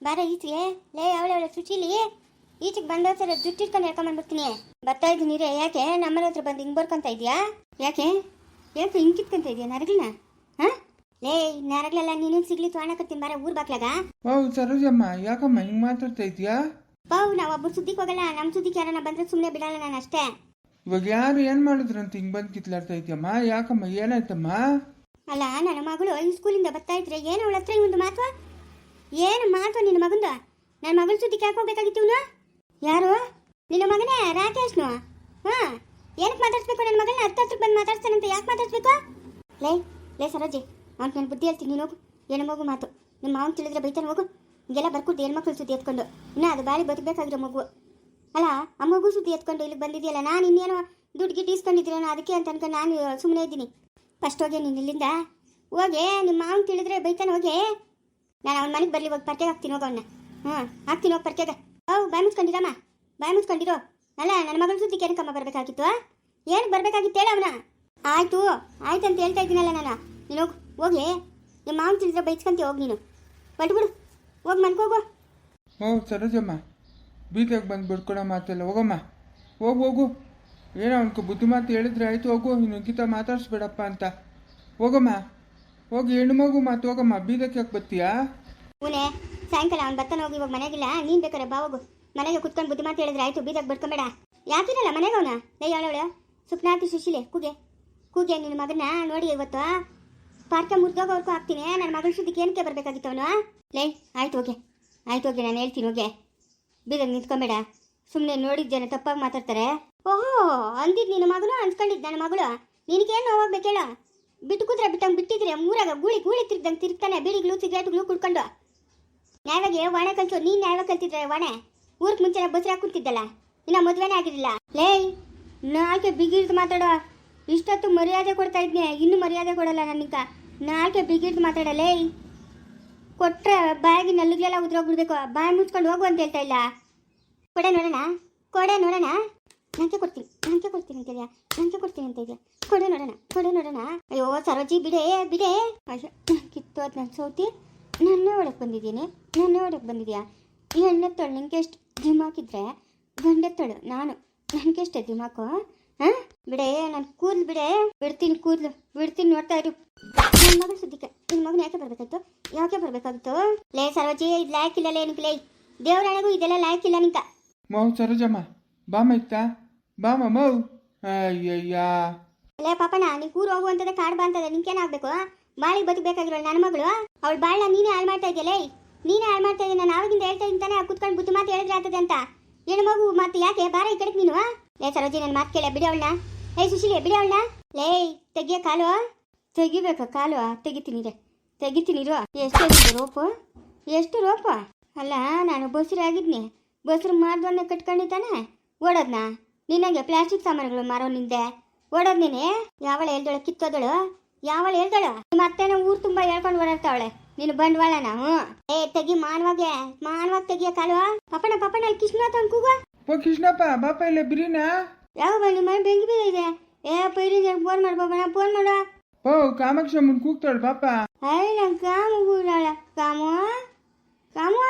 ಬಾರ ಈಚೆಗೆ ಲೇ ಅವಳೆ ಅವಳೆ ಶುಚಿಲಿ ಈಚೆಗೆ ಬಂದೋಗ್ತಾರೆ ಜುಟ್ಟು ಇಟ್ಕೊಂಡು ಹೇಳ್ಕೊಂಬಂದ್ಬಿಡ್ತೀನಿ ಬರ್ತಾ ಇದ್ದೀನಿ ರೇ ಯಾಕೆ? ನಮ್ಮನೆ ಹತ್ರ ಬಂದು ಹಿಂಗೆ ಬರ್ಕೊಂತ ಇದೆಯಾ ಯಾಕೆ? ಯಾಕೆ ಹಿಂಗೆ ಕಿತ್ಕೊಂತ ಇದೆಯಾ ನರಗಳನ್ನ ಹಾಂ? ಲೇ ನರಗಳೆಲ್ಲ ನೀನು ಸಿಗ್ಲಿ ತೋಣಕತ್ತೀನಿ ಬಾರ ಊರ್ ಬಾಕ್ಲಾಗ ಓ ಸರೋಜಮ್ಮ ಯಾಕಮ್ಮ ಹಿಂಗೆ ಮಾತಾಡ್ತಾ ಇದೆಯಾ ಬಾವು ನಾವು ಒಬ್ಬರು ಸುದ್ದಿಗೆ ಹೋಗಲ್ಲ. ನಮ್ಮ ಸುದ್ದಿಗೆ ಯಾರನ್ನ ಬಂದ್ರೆ ಸುಮ್ಮನೆ ಬಿಡಲ್ಲ ನಾನು ಅಷ್ಟೇ. ಇವಾಗ ಯಾರು ಏನು ಅಂತ ಹಿಂಗೆ ಬಂದು ಕಿತ್ಲಾಡ್ತಾ ಇದೆಯಮ್ಮ ಯಾಕಮ್ಮ ಏನಾಯ್ತಮ್ಮ? ಅಲ್ಲ ನನ್ನ ಮಗಳು ಈ ಸ್ಕೂಲಿಂದ ಬರ್ತಾ ಇದ್ರೆ ಏನು ಅವಳ ಹತ್ರ ಒಂದು ಮಾತು? ಏನು ಮಾತು ನಿನ್ನ ಮಗಂದು? ನನ್ನ ಮಗನ ಸುದ್ದಿ ಹೋಗ್ಬೇಕಾಗಿತ್ತು ಇವನು? ಯಾರು? ನಿನ್ನ ಮಗನೇ, ರಾಕೇಶ್ನು? ಹಾಂ, ಏನಕ್ಕೆ ಮಾತಾಡ್ಸ್ಬೇಕು ನನ್ನ ಮಗನ ಹತ್ತು ಹತ್ರಕ್ಕೆ ಬಂದು ಮಾತಾಡ್ತಾನಂತ ಯಾಕೆ ಮಾತಾಡ್ಸ್ಬೇಕು? ಲೇ ಲೇ ಸರೋಜಿ ಅವ್ನು ನನ್ನ ಬುದ್ಧಿ ಹೇಳ್ತೀನಿ, ನೀನು ಹೋಗು. ಏನು ಮಗು ಮಾತು? ನಿಮ್ಮ ಮಾವನ ತಿಳಿದ್ರೆ ಬೈತಾನೆ ಹೋಗು. ಹಿಂಗೆಲ್ಲ ಬರ್ಕೊಡ್ದು ಹೆಣ್ಮಕ್ಳು ಸುದ್ದಿ ಎತ್ಕೊಂಡು? ಇನ್ನೂ ಅದು ಬಾಳಿ ಬದುಕಬೇಕಾಗಿರೋ ಮಗು. ಅಲ್ಲ, ಆ ಮಗು ಸುದ್ದಿ ಎತ್ಕೊಂಡು ಇಲ್ಲಿಗೆ ಬಂದಿದೆಯಲ್ಲ, ನಾನು ಇನ್ನೇನೋ ದುಡ್ಡು ಗಿಟ್ಟು ಇಸ್ಕೊಂಡಿದ್ದೀರೇನೋ ಅದಕ್ಕೆ ಅಂತ ಅನ್ಕೊಂಡು ನಾನು ಸುಮ್ಮನೆ ಇದ್ದೀನಿ. ಫಸ್ಟ್ ಹೋಗಿ ನೀನು ಇಲ್ಲಿಂದ. ಹೋಗಿ ನಿಮ್ಮ ಮಾವನ ತಿಳಿದ್ರೆ ಬೈತಾನೆ ಹೋಗಿ. ನಾನು ಅವನ ಮನೆಗೆ ಬರಲಿ, ಹೋಗಿ ಪರ್ಕೆಗೆ ಹಾಕ್ತೀನಿ, ಹೋಗ ಅವನ್ನ ಹ್ಞೂ, ಹಾಕ್ತೀನಿ, ಹೋಗಿ ಪರ್ಕೆಗೆ. ಓ ಬಾಯ್ ಮುಚ್ಕೊಂಡಿರಮ್ಮ ಬಾಯ್ ಮುಚ್ಕೊಂಡಿರೋ. ಅಲ್ಲ, ನನ್ನ ಮಗಳ ಸುದ್ದಿಗೆ ಏನಕ್ಕಮ್ಮ ಬರಬೇಕಾಗಿತ್ತು? ಏನು ಬರಬೇಕಾಗಿತ್ತು ಹೇಳ ಅವನ. ಆಯಿತು, ಆಯ್ತು ಅಂತ ಹೇಳ್ತಾ ಇದ್ದೀನಲ್ಲ ನಾನು. ನೀನು ಹೋಗು, ಹೋಗಿ. ನಿಮ್ಮ ಮಾವನ್ ತಿಳಿದ್ರೆ ಬೈಸ್ಕೊಂತೀಯ, ಹೋಗಿ ನೀನು. ಬಿಡು. ಹೋಗಿ ಮನ್ಕೋಗು ಹ್ಞೂ, ಸರೋಜಮ್ಮ. ಬೀದಿಯಾಗಿ ಬಂದು ಬಿಡ್ಕೊಡೋ ಮಾತಲ್ಲ, ಹೋಗಮ್ಮ. ಹೋಗು ಹೋಗು. ಏನೋ ಅವನ್ಕ ಬುದ್ಧಿ ಮಾತು ಹೇಳಿದ್ರೆ ಆಯ್ತು, ಹೋಗು. ನೀನು ಗೀತ ಮಾತಾಡಿಸ್ಬೇಡಪ್ಪ ಅಂತ. ಹೋಗಮ್ಮ. ಹೋಗಿ ಹೆಣ್ಣು ಮಗು ಮಾತು, ಹೋಗಮ್ಮ. ಬೀದಕ್ಕೆ ಯಾಕೆ ಬರ್ತೀಯಾ? ಪುಣೆ, ಸಾಯಂಕಾಲ ಅವ್ನು ಬರ್ತಾನೆ ಹೋಗಿ, ಇವಾಗ ಮನೆಗಿಲ್ಲ. ನೀನು ಬೇಕಾರೆ ಬಾ ಹೋಗು. ಮನೆಗೆ ಕುತ್ಕೊಂಡು ಬುದ್ಧಿ ಮಾತು ಹೇಳಿದ್ರೆ ಆಯ್ತು ಬೀದಾಗ ಬಿಡ್ಕೊಬೇಡ ಯಾಕಿರಲ್ಲ ಮನೆಗೆ ಅವನ. ಲೇ ಹೇಳೋಳು ಸುಪ್ನಾತಿ, ಸುಶೀಲೆ, ಕೂಗೆ. ಕೂಗೆ, ನಿನ್ನ ಮಗನ ನೋಡಿ ಇವತ್ತು. ಪಾರ್ಕ ಅವ್ರಿಗೂ ಹಾಕ್ತೀನಿ. ನನ್ನ ಮಗಳ ಸುದ್ದಿಗೆ ಏನಕ್ಕೆ ಬರಬೇಕಾಗಿತ್ತು ಅವನು? ಲೈ, ಆಯ್ತು, ಹೋಗೆ. ಆಯ್ತು, ಹೋಗಿ, ನಾನು ಹೇಳ್ತೀನಿ, ಹೋಗೆ. ಬೀದಾಗ ನಿಂತ್ಕೊಂಬೇಡ. ಸುಮ್ಮನೆ ನೋಡಿದ ಜನ ತಪ್ಪಾಗಿ ಮಾತಾಡ್ತಾರೆ. ಓಹೋ ಅಂದಿದ್ದು ನಿನ್ನ ಮಗನು ಅನ್ಸ್ಕೊಂಡಿದ್ದು ನನ್ನ ಮಗಳು. ನಿನಗೇನು ನೋವಾಗಬೇಕೇಳ ಬಿಟ್ಟು ಕೂತ್ರೆ ಬಿಟ್ಟಂಗೆ ಬಿಟ್ಟಿದ್ರೆ ಮೂರಾಗ ಗೂಳಿ ಗೂಳಿ ತಿರ್ದಂಗೆ ತಿರ್ತಾನೆ ಬೀಡಿಗಳು ಸಿಗರೇಟ್ಗಳು ಕುಡ್ಕೊಂಡು. ನ್ಯಾಯವಾಗಿ ವಾಣೆ ಕಲ್ತು ನೀನ್ ನ್ಯಾಯವಾಗಿ ಕಲ್ತಿದ್ರೆ ವಾಣೆ. ಊರ್ಕ್ ಮುಂಚೆ ಬಸ್ರಾ ಕೂತಿದ್ದಲ್ಲ? ಇನ್ನ ಮದ್ವೆನೇ ಆಗಿರಲಿಲ್ಲ. ಲೇಯ್ ನಾಲ್ಕೆ ಬಿಗಿರ್ದು ಮಾತಾಡೋ. ಇಷ್ಟೊತ್ತು ಮರ್ಯಾದೆ ಕೊಡ್ತಾ ಇದ್ನೆ, ಇನ್ನು ಮರ್ಯಾದೆ ಕೊಡಲ್ಲ ನನಗ ನಾಲ್ಕೆ ಬಿಗಿರ್ದು ಮಾತಾಡ ಲೇಯ್ ಕೊಟ್ರೆ ಬಾಯಿಗೆ ನಲ್ಲಿಗೆಲ್ಲ ಉದ್ರೋಗ್ಬಿಡ್ಬೇಕು. ಬಾಯಿ ಮುಚ್ಕೊಂಡು ಹೋಗು ಅಂತ ಹೇಳ್ತಾ ಇಲ್ಲ. ಕೊಡೆ ನೋಡೋಣ ಕೊಡೆ ನೋಡೋಣ. ನನಗೆ ಕೊಡ್ತೀನಿ ನನಗೆ ಕೊಡ್ತೀನಿ ಅಂತ ಇದೆಯಾ ನಂಗೆ ಕೊಡ್ತೀನಿ ಅಂತ ಇದೆಯಾ ಕೊಡೆ ನೋಡೋಣ ಕೊಡೆ ನೋಡೋಣ. ಅಯ್ಯೋ, ಸರೋಜಿ, ಬಿಡೇ ಬಿಡೇ. ಅಯ್ಯೋ ಕಿತ್ತು ನನ್ನ ಸೌತಿ. ನನ್ನೇ ಒಳಗೆ ಬಂದಿದ್ದೀನಿ. ನನ್ನೇ ಒಳಗೆ ಬಂದಿದ್ಯಾ? ಈ ಎಣ್ಣೆ ತೊಳು ನಿಂಗೆ ಎಷ್ಟು ದಿಮಾಕಿದ್ರೆ? ಗಂಡೆ ತೊಳು ನಾನು. ನನಗೆ ಎಷ್ಟೇ ದಿಮಾಕು ಹಾಂ ಬಿಡೆ ನಾನು ಕೂದಲು ಬಿಡೇ. ಬಿಡ್ತೀನಿ ಕೂದಲು. ಬಿಡ್ತೀನಿ ನೋಡ್ತಾ ಇರು. ನನ್ನ ಮಗನ ಸುದ್ದಿಕ್ಕೆ ನಿನ್ನ ಮಗನ ಯಾಕೆ ಬರ್ಬೇಕಾಯ್ತು? ಯಾಕೆ ಬರಬೇಕಾಗಿತ್ತು? ಲೇ ಸರೋಜಿ ಇದು ಲಾಯಕ್ಕಿಲ್ಲ ಲೇ ನಿನಗೆ ಲೇ. ದೇವರಾಣೆಗೂ ಇದೆಲ್ಲ ಲಾಯಕ್ಕಿಲ್ಲ ನಿಂಕ ಮೌ ಸರೋಜಮ್ಮ ಬಾಮ ಇತ್ತಾ? ಬಾಮ ಮೌ. ಅಯ್ಯಯ್ಯ. ಲೇ ಪಾಪಣ್ಣ ನೀ ಕೂರು ಹೋಗುವಂಥದ್ದೇ ಕಾಡು ಬಾ ಅಂತದೆ. ನಿಂಕೇನಾಗಬೇಕು ಬಾಳಿಗೆ ಬದುಕಬೇಕಾಗಿರೋ ನನ್ನ ಮಗಳು? ಅವಳು ಬಾಳ ನೀನೇ ಹಾಳು ಮಾಡ್ತಾ ಇದೆಯಲ್ಲ ನೀನೇ ಹಾಳು ಮಾಡ್ತಾ ಇದೆಯಾ? ನಾನು ಆವಾಗಿಂದ ಹೇಳ್ತಾ ಇದ್ದೀನಿ ತಾನೇ, ಕುತ್ಕೊಂಡು ಬುದ್ಧಿ ಮಾತು ಹೇಳಿದ್ರೆ ಆಗ್ತದೆ ಅಂತ. ಹೆಣ್ಣು ಮಗು ಮಾತು ಯಾಕೆ ಬಾರ ಈ ಕಡೆಗೆ ನೀನು? ಲೇ ಸರೋಜಿ ನನ್ನ ಮಾತು ಕೇಳ, ಬಿಡಿ ಅವಳನ್ನ. ಏ ಸುಶೀಲಿ, ಬಿಡಿ ಅವಳನ್ನ. ಲೇ, ತೆಗಿಯ ಕಾಲು? ತೆಗಿಬೇಕಾ ಕಾಲು? ತೆಗಿತೀನಿ ರೇ ತೆಗಿತೀನಿ ಇರೋ. ಎಷ್ಟು ರೋಪು? ಎಷ್ಟು ರೋಪ? ಅಲ್ಲ, ನಾನು ಬಸ್ರು ಆಗಿದ್ನಿ. ಬಸ್ರು ಮಾಡ್ದವನ್ನೇ ಕಟ್ಕೊಂಡಿದ್ದಾನೆ ಓಡೋದ್ನ? ನಿನ್ನಂಗೆ ಪ್ಲಾಸ್ಟಿಕ್ ಸಾಮಾನುಗಳು ಮಾರೋ ನಿಂದೆ. ಓಡೋದ್ ನೀನೆ? ಯಾವಳ ಎಲ್ದೊಳ ಕಿತ್ತೋದಳು? ಯಾವಳ ಹೇಳ್ದಳು ನಿಮ್ಮ ಅತ್ತೆನ ಊರ್ ತುಂಬಾ ಹೇಳ್ಕೊಂಡು ಓಡಾಡ್ತಾವಳೆ ನೀನು ಬಂಡವಾಳನ ಹ್ಞೂ. ಏ ತೆಗಿ ಮಾನವಾಗೆ ಮಾನವಾಗಿ ತೆಗಿಯ ಕಾಲು ಪಪ್ಪಣ ಪಪ್ಪಣ ಅಲ್ಲಿ ಕೃಷ್ಣ ಕಿಶ್ನಾಥ ಕೂಗ. ಓ ಕೃಷ್ಣಪ್ಪ ಬಾಪ ಇಲ್ಲ ಬಿರಿನಾ? ಯಾವ ಬನ್ನಿ ಮನೆ ಬೆಂಕಿ ಬೀಳಿದೆ ಏ ಪೈರಿಗೆ ಫೋನ್ ಮಾಡ್ಬೋಣ ಫೋನ್ ಮಾಡ ಓ ಕಾಮಾಕ್ಷಮ್ಮನ್ ಕೂಗ್ತಾಳ ಪಾಪ. ಅಯ್ಯ ನನ್ ಕಾಮ ಕೂಡಾಳ ಕಾಮು? ಕಾಮು?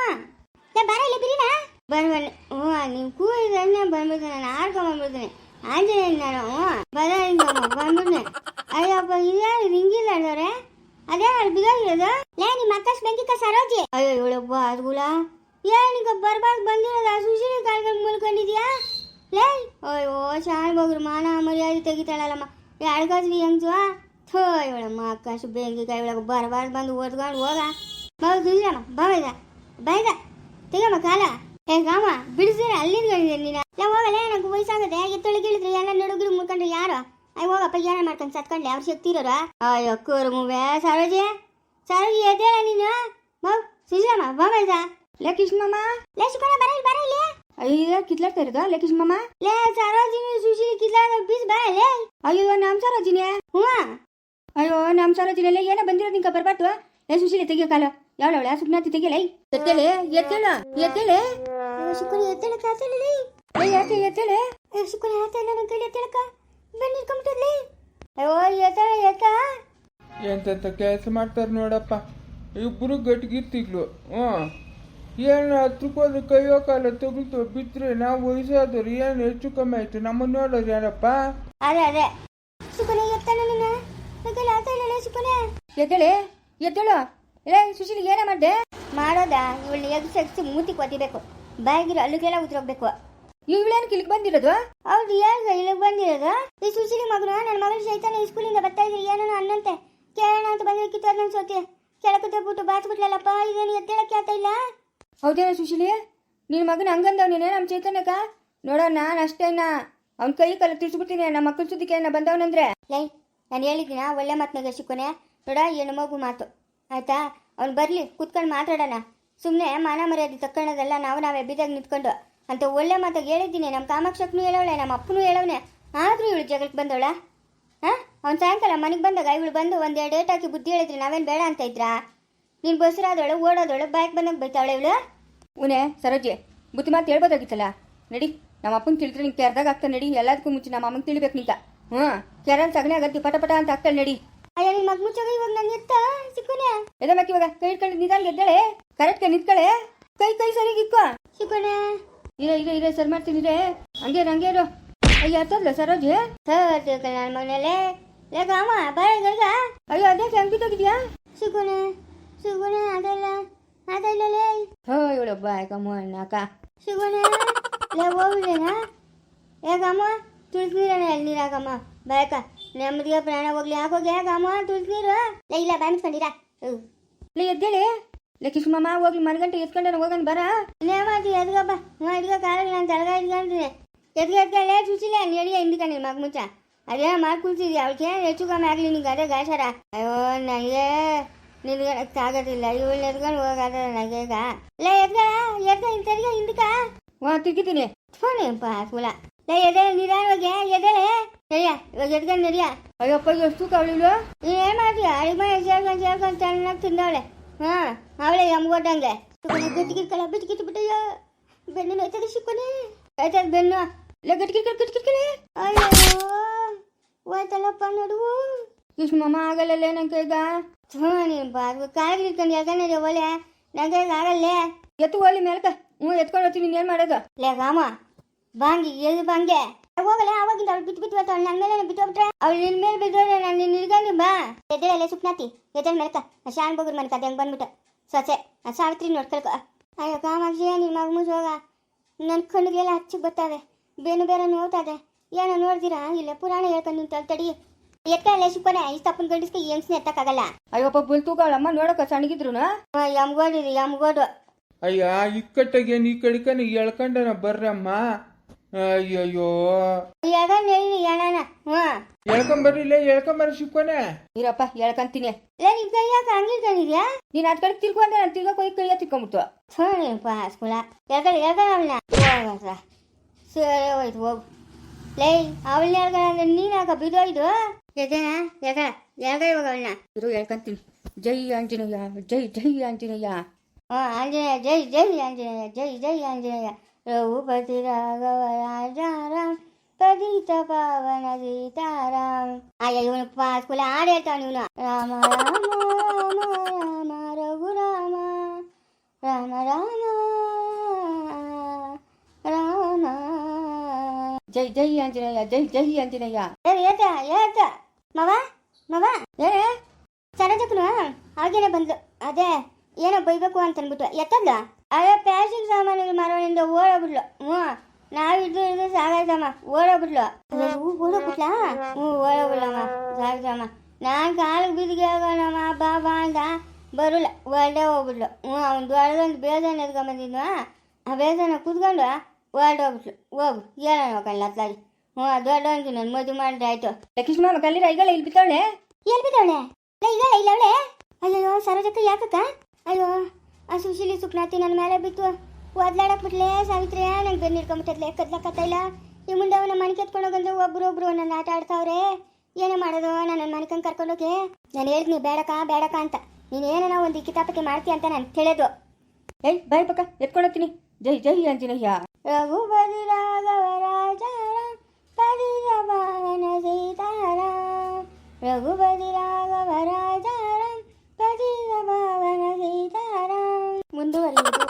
ಏ ಬರ ಇಲ್ಲಿ ಬಿರಿನ? ಬರ್ಬನ್ನಿ ಹ್ಞೂ ನೀವು ಕೂಗಿದ್ರೆ ಬಂದ್ಬಿಡ್ತೀನಿ ನಾನು ಆಡ್ಕೊಂಬಂದ್ಬಿಡ್ತೀನಿ ಆಂಜನೇಯ ನಾನು ಹ್ಞೂ. ಬರ ಬಂದ್ಬಿಡ್ತೀನಿ. ಅಯ್ಯಪ್ಪ ಇದ್ಯಾರು ರಿಂಗಿಲ್ಲ ಅಣ್ಣವ್ರೆ? ಅದೇ ಅಲ್ಲಿ ಬಿದ್ದೋಗಿರೋದು ಲೇ ನಿಮ್ಮ ಅಕ್ಕಸ್ ಬೆಂಕಿಕ ಸರೋಜಿ. ಅಯ್ಯೋ ಇವಳೊಬ್ಬ ಅದ್ಗುಳ. ಏನೀಗ ಬರ್ಬಾರ್ದು ಬಂದಿರೋದು, ಆ ಸುಶೀಲಿ ಕಾಲ್ಗಳು ಮುಲ್ಕೊಂಡಿದ್ಯಾ ಲೇ, ಅಯ್ಯೋ ಶಾಣ್ ಬಗ್ರು ಮಾನ ಮರ್ಯಾದೆ ತೆಗಿತಾಳಲ್ಲಮ್ಮ. ಎಡ್ಗಜ್ವಿ ಹೆಂಗ್ಸು ಥೋ, ಇವಳಮ್ಮ ಅಕ್ಕಸು ಬೆಂಕಿಕ ಇವಳಗ ಬರಬಾರ್ದು ಬಂದು ಓದ್ಕೊಂಡು ಹೋಗ. ಬಾವು ದುಂಜಮ್ಮ ಬಾವೈದ ಬೈದ ತೆಗಮ್ಮ ಕಾಲ. ಏ ಗಾಮ ಬಿಡಿಸಿದ್ರೆ ಅಲ್ಲಿಂದ ನೀನು. ಇಲ್ಲ ಹೋಗಲ್ಲ ನಂಗೆ ವಯಸ್ಸಾಗದೆ. ಎತ್ತೊಳಗೆ ಇಳಿದ್ರೆ ಎಲ್ಲ ನಡುಗಿರು ಮುಖಂಡ್ರೆ ಯಾರು? ಅಯ್ಯ ಅಪ್ಪ ಏನ ಮಾಡ್ಕೊಂಡು ಸತ್ಕೊಂಡ್ಲೆ? ಅವ್ರು ಶಕ್ತಿ ಇರೋರು ಅಯ್ಯೋ ಕೂರು ಮುವೆ ಸರೋಜಿ. ಸರೋಜಿ ಎದ್ದೇಳ ನೀನು? ಬಾವು ಸುಜಮ್ಮ ಬಾವೈದ ಲೇ ಕೃಷ್ಣಮ್ಮ. ಲೇ ಶುಕ್ರ ಬರ ಇಲ್ಲಿ ಬರ ಇಲ್ಲಿ. ಅಯ್ಯ ಕಿತ್ಲಾಡ್ತಾ ಇರೋದಾ? ಲೇ ಕೃಷ್ಣಮ್ಮ. ಲೇ ಸರೋಜಿನಿ ಸುಶೀಲಿ ಕಿತ್ಲಾಡ ಬೀಸ್ ಬಾ ಲೇ ಅಯ್ಯೋ ನಮ್ ಸರೋಜಿನಿ. ಹ್ಞೂ. ಅಯ್ಯೋ ನಮ್ ಸರೋಜಿನಿ ಏನೋ ಬಂದಿರೋದು ನಿಂಕ ಬರ್ಬಾರ್ದು? ಲೇ ಸುಶೀಲಿ ತೆಗಿಯೋ ಕಾಲ. ಯಾವಳವಳ ಸುಮ್ಮನೆ ತೆಗಿಯಲೇ? ಎತ್ತೇಳೆ ಎತ್ತೇಳು ಎತ್ತೇಳೆ ಶುಕ್ರ ಎತ್ತಳ ಕಾತಲಿ ಏ ಯಾಕೆ ಎತ್ತೇಳೆ ಶುಕ್ರ ಆತಲ್ಲ ನನ್ನ ಕೈಲಿ ಎತ್ತಳಕ ಬನ್ನಿ ಇಟ್ಕೊಂಬಿಟ್ಟದ್ಲಿ ಅಯ್ಯೋ ಎತ್ತಳ ಎತ್ತ. ಎಂತೆಂತ ಕೆಲಸ ಮಾಡ್ತಾರೆ ನೋಡಪ್ಪ. ಇಬ್ಬರು ಗಟ್ಟಿಗಿರ್ತಿದ್ಲು ಹ್ಞೂ. ಏನು ಹತ್ತು ರೂಪಾಯಿ ಕೈಯೋ ಕಾಲ ತೆಗಿತು ಬಿದ್ದರೆ ನಾವು ವಯಸ್ಸಾದವ್ರು ಏನು ಹೆಚ್ಚು ಕಮ್ಮಿ ಆಯ್ತು? ನಮ್ಮನ್ನು ನೋಡೋದು ಯಾರಪ್ಪ? ಅದೇ ಅದೇ. ಸುಕನೆ ಎತ್ತಾನ ನಿನ್ನ ಮಗಲ ಆತ ಇಲ್ಲ ಸುಕನೆ ಎದ್ದೇಳೆ ಎದ್ದೇಳು. ಏ ಸುಶೀಲ್ ಏನೇ ಮಾಡ್ದೆ? ಮಾಡೋದ? ಇವಳು ಎಗ್ಸಿ ಎಗ್ಸಿ ಮೂತಿ ಕೊತ್ತಿಬೇಕು ಬಾಯಿಗಿರೋ ಅಲ್ಲಿಗೆಲ್ಲ ಉದ್ರೋಗ್ಬೇಕು. ಇವಳೇನು ಕಿಲಿಕ್ ಬಂದಿರೋದು? ಹೌದು ಯಾಕ ಇಲ್ಲಿಗೆ ಬಂದಿರೋದು? ಈ ಸುಶೀಲಿ ಮಗನು ನನ್ನ ಮಗಳು ಚೈತನ್ಯ ಸ್ಕೂಲಿಂದ ಬರ್ತಾ ಇದ್ರಿ ಏನೋ ಅನ್ನಂತೆ. ಕೇಳೋಣ ಅಂತ ಬಂದ್ರೆ ಕಿತ್ತೋದ್ ನನ್ನ ಸೋತಿ ಕೆಳಕತ್ತೆ ಬಿಟ್ಟು ಬಾಚ್ಬಿಟ್ಲಲ್ಲಪ್ಪ ಇದೇನು ಎದ್ದೇಳಕ್ಕೆ ಆತ ಇಲ್ಲ? ಹೌದೇನ ಸುಶೀಲಿ ನಿನ್ನ ಮಗನ ಹಂಗಂದವ್ ನೀನೇ ನಮ್ಮ ಚೈತನ್ಯಕ ನೋಡೋಣ ನಾನು ಅಷ್ಟೇನ. ಅವ್ನ ಕೈ ಕಲ್ಲ ತಿರ್ಸ್ಬಿಡ್ತೀನಿ ನಮ್ಮ ಮಕ್ಕಳ ಸುದ್ದಿಗೆ ನಾ ಬಂದವನಂದ್ರೆ. ಲೈ ನಾನು ಹೇಳಿದ್ದೀನ ಒಳ್ಳೆ ಮಾತನಾಗ ಶಿಕ್ಕೋನೆ ನೋಡ ಏನು ಮಗು ಮಾತು. ಆಯ್ತಾ? ಅವ್ನು ಬರಲಿ ಕುತ್ಕೊಂಡು ಮಾತಾಡೋಣ. ಸುಮ್ಮನೆ ಮಾನ ಮರ್ಯಾದೆ ತಕ್ಕೊಳ್ಳೋದೆಲ್ಲ ನಾವು ನಾವೇ ಬಿದ್ದಾಗ ನಿಂತ್ಕೊಂಡು. ಅಂತ ಒಳ್ಳೆ ಮಾತಾಗಿ ಹೇಳಿದ್ದೀನಿ. ನಮ್ಮ ಕಾಮಾಕ್ಷಕ್ಕೂ ಹೇಳೋಳೆ ನಮ್ಮ ಅಪ್ಪನೂ ಹೇಳವನೆ. ಆದರೂ ಇವಳು ಜಗಳಕ್ಕೆ ಬಂದವಳ? ಹಾಂ? ಅವ್ನು ಸಾಯಂಕಾಲ ಮನೆಗೆ ಬಂದಾಗ ಇವಳು ಬಂದು ಒಂದು ಡೇಟ್ ಹಾಕಿ ಬುದ್ಧಿ ಹೇಳಿದ್ರಿ ನಾವೇನು ಬೇಡ ಅಂತ ಇದ್ರಾ? ನೀನು ಬಸ್ರಾದವಳು ಓಡೋದವಳು ಬೈಕ್ ಬಂದಾಗ ಬೈತಾವಳೆ ಇವಳು? ಉನೆ ಸರೋಜೆ ಬುದ್ಧಿ ಮಾತು ಹೇಳ್ಬೋದಾಗಿತ್ತಲ್ಲ? ನಡಿ ನಮ್ಮ ಅಪ್ಪನ ತಿಳಿದ್ರೆ ನಿಂಗೆ ಕೆರ್ದಾಗ ಆಗ್ತಾನೆ ನಡಿ ಎಲ್ಲದಕ್ಕೂ ಮುಂಚೆ ನಮ್ಮ ಅಮ್ಮಂಗೆ ತಿಳಿಬೇಕು ನಿಂತ. ಹ್ಞೂ ಕೆರಲ್ ಸಗಣಿ ಆಗತ್ತೆ ಪಟ ಪಟ ಅಂತ ಆಗ್ತಾಳೆ ನಡಿ. ಅಯ್ಯ ನಿನ್ ಮಗ ಮುಚ್ಚಾಗ ಇವಾಗ ನಂಗೆ ಎತ್ತ ಸಿಕ್ಕೋನೆ? ಎದಮ್ಮಕ್ಕೆ ಇವಾಗ ಕೈ ಇಟ್ಕೊಂಡು ನಿಧಾನ ಗೆದ್ದಾಳೆ ಕರೆಕ್ಟ್ಗೆ ನಿಂತ್ಕಳೆ? ಕೈ ಕೈ ಸರಿಗೆ ಇಕ್ಕೋ. ಸಿಕ್ಕೋನೆ? ಇರ ಇಲ್ಲ ಇರ ಸರ್ ಮಾಡ್ತೀನಿ ರೇ ಹಂಗೆ ಹಂಗೆ ಇರು ಅಯ್ಯ ಅತ್ತಲ್ಲ ಸರೋಜಿ? ಸರ್ ನನ್ನ ಮಗನಲ್ಲೇ ಲೇ ಕಾಮ ಬಾಯ್ ಗರ್ಗ ಅಯ್ಯೋ ಅದೇ ಹೆಂಗ್ ಬಿದ್ದೋಗಿದ್ಯಾ? ಸುಗುಣ ಸಿಗೋಣ ಅದಲ್ಲ ಲೇ. ಹೋ ಇವಳು ಬಾಯ್ ಕಮ್ಮ ಅಕ್ಕ ಸಿಗೋಣ ಲೇ ಹೋಗ್ಬಿಡೇನಾ ಕಾಮ ತುಳಸಿ ನೀರಣ್ಣ ಎಲ್ಲಿ ನೀರಾಗಮ್ಮ ಬಾಯಕ ನೆಮ್ಮದಿಗೆ ಪ್ರಾಣ ಹೋಗ್ಲಿ ಯಾಕೋಗಿ ಯಾಕಮ್ಮ ತುಳಸಿ ನೀರು ಲೇ ಇಲ್ಲ ಬಾಯ್ ಮುಚ್ಕೊಂಡಿರಾ? ಹ್ಞೂ ಲೇ ಎದ್ದೇಳಿ. ಲೇ ಕಿಶಮಮ್ಮ ಹೋಗ್ಲಿ ಮನಗಂಟೆ ಎತ್ಕೊಂಡೆ ಹೋಗನ್ ಬರ ಇನ್ನೇ ಮಾಡ್ತೀವಿ ಎದ್ಗಪ್ಪ ಹ್ಞೂ ಎದ್ಗ ಕಾಲಿಗೆ ನಾನು ತಳಗ ಇದ್ಕೊಂತೀನಿ ಎದ್ಗ ಎದ್ಗಲೇ ಚುಚಿಲ್ಲ ನಡಿಯ ಹಿಂದಕ್ಕೆ ನಿನ್ನ ಮಗ ಮುಚ್ಚ ಅದೇ ಮಾಡಿ ಕುಳ್ತಿದ್ಯ ಅವಳಿಗೆ ಹೆಚ್ಚು ಕಮ್ಮಿ ಆಗಲಿ ನಿಂಗೆ ಅದೇ ಗಾಚಾರ ಅಯ್ಯೋ ನನಗೆ ನಿನ್ಗೆ ಆಗೋದಿಲ್ಲ ಇವಳು ಎದ್ಕೊಂಡು ಹೋಗಾದ ನನಗೆ ಈಗ ಲೇ ಎದ್ಗ ಎದ್ಗ ಹಿಂದಕ ಹಿಂದಕ ವಾ ತಿರ್ಗಿತೀನಿ ಫೋನೇಪ್ಪ ಸ್ಕೂಲ ಲೇ ಎದೆ ನಿಧಾನವಾಗಿ ಎದೆಲೆ ನಡಿಯ ಇವಾಗ ಎದ್ಕೊಂಡು ನಡಿಯ ಅಯ್ಯಪ್ಪ ಎಷ್ಟು ಅವಳಿಳು ನೀನ್ ಏನ್ ಮಾಡ್ತೀಯ ಅಡಿಗೆ ಮನೆ ಸೇರ್ಕೊಂಡು ಸೇರ್ಕೊಂಡು ಚೆನ್ನಾಗಿ ತಿಂದವಳೆ ಹಾ, ಅವಳೆ ಎಮ್ಗೊಟ್ಟಂಗೆ ಗಟ್ಟಿಗಿರ್ಕಳ ಬಿಟ್ಕಿಟ್ಟು ಬಿಟ್ಟಯ್ಯ. ಬೆನ್ನು ನೋಯ್ತದೆ ಸಿಕ್ಕೊನೆ ಆಯ್ತದ ಬೆನ್ನು. ಇಲ್ಲ ಗಟ್ಟಿಗಿರ್ಕಳ ಗಟ್ಟಿಗಿರ್ಕಳೆ ಅಯ್ಯೋ, ಹೋಯ್ತಲ್ಲಪ್ಪ ನಡುವು ಕಿಶಮಮ್ಮ ಆಗಲ್ಲ ನಂಗೆ ಈಗ. ಹ್ಞೂ ನೀನು ಬಾರ್ದು ಕಾಲಿಗೆ ಇಟ್ಕೊಂಡು ಯಾಕಂದ್ರೆ ಒಲೆ ನಂಗೆ ಆಗಲ್ಲೇ. ಎತ್ತು ಒಲಿ ಮೇಲ್ಕ. ಹ್ಞೂ, ಎತ್ಕೊಂಡು ಹೋಗ್ತೀನಿ, ನೀನು ಏನು ಮಾಡೋದು ಲೇ, ರಾಮ. ಬಾಂಗಿ ಎಲ್ಲಿ ಬಾಂಗೆ? ಹೋಗಲ್ಲ ಅವಾಗಿಂದ ಅವ್ಳು ಬಿಟ್ಟು ಬಿಟ್ಟು ಬರ್ತಾಳೆ. ನನ್ನ ಮೇಲೆ ಬಿಟ್ಟು ಹೋಗ್ಬಿಟ್ರೆ ಅವಳು ನಿನ್ನ ಮೇಲೆ ಬಿದ್ದೋದ್ರೆ ನಾನು ನಿನ್ನ ಹಿಡ್ಕೊಂಡು ಬಾ. ಅಲ್ಲೇ ಸುಪ್ನಾತಿ? ಎದೆ ಮೆಲ್ಕ. ಆ ಶಾನ್ ಬೋಗ್ರ ಮನೆ ಕತೆ ಹೆಂಗೆ ಬಂದ್ಬಿಟ್ಟು. ಸೊಸೆ ಆ ಸಾವಿತ್ರಿ ನೋಡ್ಕೊಳ್ಕ ಅಯ್ಯೋ ಕಾಮಾಕ್ಷಿ ನಿನ್ನ ಮಗ ಮುಜ್ ಹೋಗ? ನನ್ನ ಕಣ್ಣಿಗೆಲ್ಲ ಹಚ್ಚಿಗೆ ಬರ್ತಾವೆ ಬೇನು ಬೇರೆ ನೋಡ್ತಾದೆ ಏನೋ ನೋಡ್ತೀರಾ ಇಲ್ಲ ಪುರಾಣ ಹೇಳ್ಕೊಂಡು ನಿಂತು ತಡಿ ಎತ್ತಲ್ಲ ಸುಪ್ಪನೆ? ಇಷ್ಟಪ್ಪನ ಗಂಡಿಸ್ಕೆ ಏನ್ಸ್ನ ಎತ್ತಕ್ಕಾಗಲ್ಲ ಅಯ್ಯಪ್ಪ ಬುಲ್ ತೂಗಳಮ್ಮ ನೋಡಕ್ಕ ಸಣ್ಣಗಿದ್ರು ಯಮ್ಗೋಡು ಯಮ್ಗೋಡು. ಅಯ್ಯ ಇಕ್ಕಟ್ಟಾಗೇನು ಈ ಕಡಿಕನ ಎಳ್ಕೊಂಡನ ಬರ್ರಮ್ಮ. ಅಯ್ಯಯ್ಯೋ. ಹೇಳ್ಕೊಂಬರ್ರಿ ಎಳ್ಕೊಂಬರ್ರಿಲ್ಲ ಎಳ್ಕೊಂಬರ್ರಿ ಶಿಕ್ಕೋನೆ ಇರಪ್ಪ ಹೇಳ್ಕಂತೀನಿ ಲೇ ನಿನ್ ಕೈ ಯಾಕೆ ಹಂಗಿರ್ಕೊಂಡಿದ್ಯಾ ನೀನು ಅದ್ ಕಡೆ ತಿರ್ಕೊಂಡೆ ನಾನು ತಿರ್ಗೋ ಹೋಗಿ ಕೈಯ ತಿರ್ಕೊಂಬಿಟ್ಟು ಸೋನಿಪ್ಪ ಸ್ಕೂಲ ಎಳ್ಕೊಳ್ಳಿ ಎಳ್ಕೊಳ್ಳಿ ಅವಳನ್ನ. ಸರಿ. ಹೋಯ್ತು ಹೋಗು. ಲೇ ಅವಳನ್ನ ಎಳ್ಕೊಂಡ್ರೆ ನೀನು ಯಾಕ ಬಿದ್ದೋಯ್ದು ಎದೇನ ಎಗ ಇವಾಗ ಅವಳನ್ನ. ಇರು ಹೇಳ್ಕಂತೀನಿ ಜೈ ಆಂಜನೇಯ ಜೈ ಜೈ ಆಂಜನೇಯ. ಹ್ಞೂ ಆಂಜನೇಯ ಜೈ ಜೈ ಆಂಜನೇಯ ಜೈ ಜೈ ಆಂಜನೇಯ. ರಘುಪತಿ ರಾಘವ ರಾಜಾರಾಮ್ ಪದಿತ ಪಾವನ ಸೀತಾರಾಮ್ ಅಯ್ಯ ಇವನು ಸ್ಕೂಲ ಹಾಡು ಹೇಳ್ತಾವ ಇವನು ರಾಮ ರಾಮ ರಾಮ ರಾಮ ರಘು ರಾಮ ರಾಮ ರಾಮ ರಾಮ ಜೈ ಜೈ ಆಂಜನೇಯ ಜೈ ಜೈ ಆಂಜನೇಯ ಏ ಏತ ಏತ ಮವ ಮವ ಏ ಸರೋಜಕ್ಕನು ಹಾಗೇನೆ ಬಂದ್ಲು ಅದೇ ಏನೋ ಬೈಬೇಕು ಅಂತ ಅಂದ್ಬಿಟ್ಟು ಎತ್ತದ್ಲ ಅದೇ ಪ್ಲಾಸ್ಟಿಕ್ ಸಾಮಾನುಗಳು ಮಾರೋನಿಂದ ಓಡೋಗ್ಬಿಡ್ಲು ಹ್ಞೂ. ನಾವಿದ್ದು ಇದು ಸಾಗಾಯ್ತಮ್ಮ ಓಡೋಗ್ಬಿಡ್ಲು ಹ್ಞೂ ಓಡೋಗ್ಬಿಟ್ಲಾ ಹ್ಞೂ ಓಡೋಗ್ಬಿಡ್ಲಮ್ಮ ಸಾಗಾಯ್ತಮ್ಮ ನಾನು ಕಾಲಿಗೆ ಬಿದ್ದಿಗೆ ಹೋಗೋಣಮ್ಮ ಬಾ ಬಾ ಅಂತ ಬರಲ್ಲ. ಹೊರಡೆ ಹೋಗ್ಬಿಡ್ಲು. ಹ್ಞೂ ಅವ್ನು ದೊಡ್ಡದೊಂದು ಬೇಜಾನ ಎದ್ಕೊಂಬಂದಿದ್ನು ಆ ಬೇಜಾನ ಕೂತ್ಕೊಂಡು ಹೊರಡೋಗ್ಬಿಟ್ಲು ಹೋಗು ಹೇಳೋಣ ಹೋಗಲ್ಲ ಅತ್ಲಾಗಿ ಹ್ಞೂ ದೊಡ್ಡವನ್ಗೆ ನನ್ನ ಮದುವೆ ಮಾಡಿದ್ರೆ ಆಯ್ತು. ಲಕ್ಷ್ಮಮ್ಮ ಕಲ್ಲಿರ ಐಗಳ ಇಲ್ಲಿ ಬಿತ್ತವಳೆ ಎಲ್ಲಿ ಬಿದ್ದವಳೆ? ಇಲ್ಲ ಇಲ್ಲ ಅವಳೆ? ಅಯ್ಯೋ ಸರೋಜಕ್ಕ ಯಾಕಕ್ಕ? ಅಯ್ಯೋ. ಆ ಸುಶೀಲಿ ಸುಪ್ನಾತಿ ನನ್ನ ಮೇಲೆ ಬಿತ್ತು. ಓದ್ಲಾಡಕ್ ಬಿಟ್ಲೆ ಸಾವಿತ್ರಿ ನಂಗೆ ಬೆನ್ನು ಹಿಡ್ಕೊಂಬಿಟ್ಟದ್ಲೆ. ಕದ್ಲ ಇಲ್ಲ ಈ ಮುಂದೆ ಅವನ ಮನೆ ಕೆತ್ಕೊಂಡು ಹೋಗಂದ್ರೆ ಒಬ್ರು ಒಬ್ರು ನನ್ನ ಆಟ ಆಡ್ತಾವ್ರೆ. ಏನೇ ಮಾಡೋದು ನನ್ನ ಮನೆಕಂಗೆ ಕರ್ಕೊಂಡೋಗಿ ನಾನು ಹೇಳಿದ್ನಿ ಬೇಡಕ ಬೇಡಕ ಅಂತ. ನೀನೇನ ಒಂದು ಕಿತಾಪಕ್ಕೆ ಮಾಡ್ತೀಯ ಅಂತ ನಾನು ತಿಳಿದು ಏಯ್ ಬಾಯ್ ಪಕ್ಕ ಎತ್ಕೊಂಡೋಗ್ತೀನಿ ಜೈ ಜೈ ಅಂಜಿನಯ್ಯ ರಘುಪತಿ ರಾಘವ ರಾಜಾರಾಮ್ ಪದಿತ ಪಾವನ ಸೀತಾರಾಮ್ ರಘುಪತಿ ರಾಘವ ರಾಜಾರಾಮ್ ಪದಿ ಪಾವನ ಸೀತಾರಾಮ್ ಮುಂದುವರಿಯುವುದು